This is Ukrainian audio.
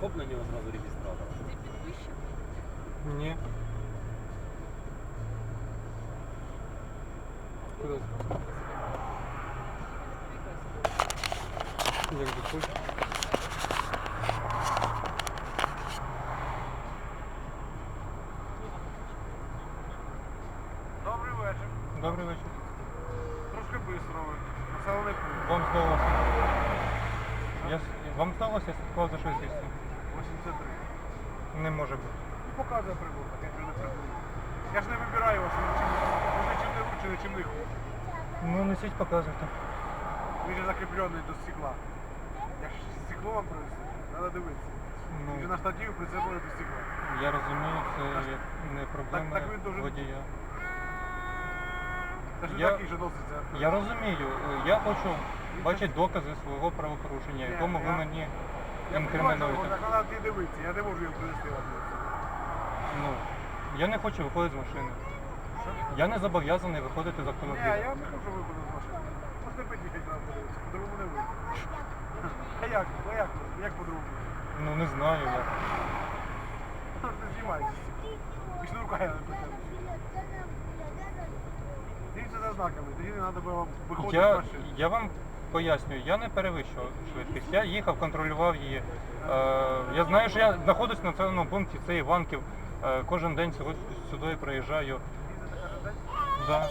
Хоп на нього зразу реєстратор. Ти підвищив? Ні. Куди? Як би хочеш. Добрий вечір. Добрий вечір. Трошки бистро ви. Населений пункт. Вам здалося. Я, с- вам здалося, я слідкував за швидкістю. 83. Не може бути. Ну, показує прибор, так же не прибув. Я ж не вибираю вас, ви чим, ви чим не ви чим не хуже. Ну, несіть, показуйте. Ви ж закріплений до стекла. Я ж стекло вам привезу, треба дивитися. Ну, Ви ж на штативі прицепили до стекла. я розумію, це як не проблема так він дуже- водія. Це ж Я- такий же носиться. Я розумію, я хочу бачити докази свого правопорушення, якому ви мені Вона ти дивитися, я не можу їм привезти вам. Ну, я не хочу виходити з машини. Я не зобов'язаний виходити з Ні, автомобіля. я не хочу виходити з машини. Можете під'їхати нам подивитися, по-другому не вийде. А як? Ну як? Як по-другому? Ну не знаю я. Ти знімаєшся. Пішли руками не притягнути. Дивіться за знаками, тоді не треба було виходити з Я, машини. я вам пояснюю, я не перевищував швидкість. Я їхав, контролював її. Е, я знаю, що я знаходжусь на населеному пункті, це Іванків. Е, кожен день сюди, приїжджаю. Да.